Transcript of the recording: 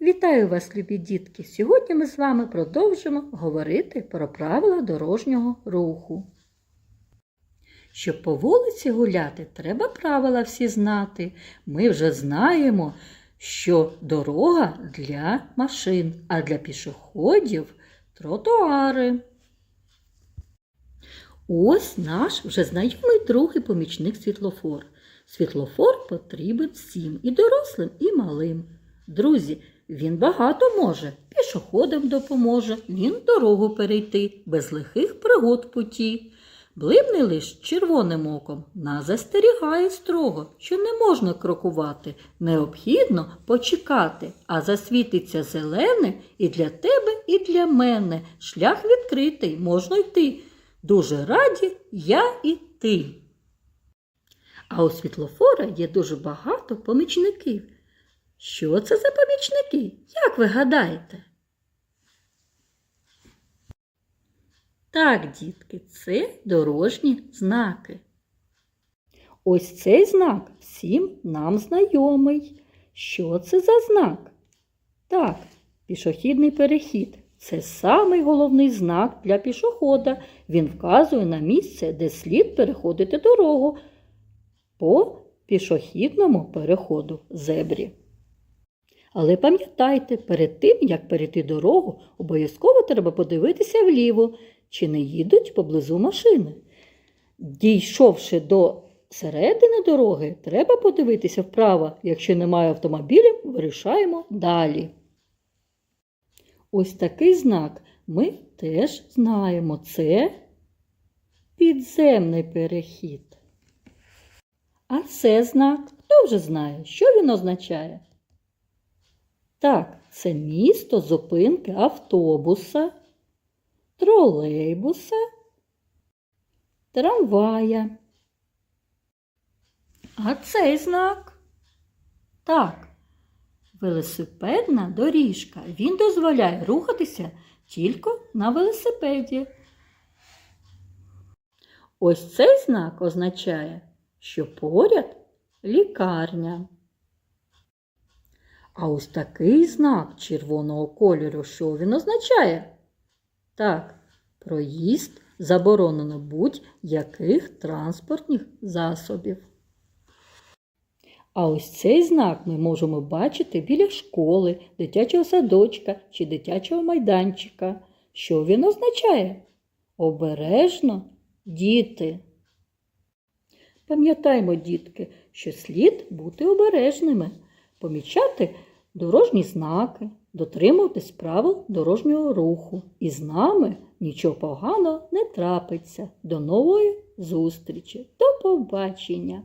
Вітаю вас, любі дітки! Сьогодні ми з вами продовжимо говорити про правила дорожнього руху. Щоб по вулиці гуляти, треба правила всі знати. Ми вже знаємо, що дорога для машин, а для пішоходів тротуари. Ось наш вже знайомий друг і помічник світлофор. Світлофор потрібен всім і дорослим, і малим. Друзі, він багато може, пішоходам допоможе, він дорогу перейти, без лихих пригод путі. Блимне лиш червоним оком, нас застерігає строго, що не можна крокувати, необхідно почекати, а засвітиться зелене і для тебе, і для мене. Шлях відкритий, можна йти. Дуже раді я і ти. А у світлофора є дуже багато помічників. Що це за помічники? Як ви гадаєте? Так, дітки, це дорожні знаки. Ось цей знак всім нам знайомий. Що це за знак? Так, пішохідний перехід. Це самий головний знак для пішохода. Він вказує на місце, де слід переходити дорогу по пішохідному переходу зебрі. Але пам'ятайте, перед тим, як перейти дорогу, обов'язково треба подивитися вліво, чи не їдуть поблизу машини. Дійшовши до середини дороги, треба подивитися вправо. Якщо немає автомобілів, вирішаємо далі. Ось такий знак ми теж знаємо. Це підземний перехід. А це знак, хто вже знає, що він означає? Так, це місто зупинки автобуса, тролейбуса, трамвая. А цей знак? Так, велосипедна доріжка. Він дозволяє рухатися тільки на велосипеді. Ось цей знак означає, що поряд лікарня. А ось такий знак червоного кольору, що він означає? Так, проїзд заборонено будь-яких транспортних засобів. А ось цей знак ми можемо бачити біля школи, дитячого садочка чи дитячого майданчика. Що він означає? Обережно, діти. Пам'ятаймо, дітки, що слід бути обережними, помічати дорожні знаки, дотримуватись правил дорожнього руху. І з нами нічого поганого не трапиться. До нової зустрічі. До побачення!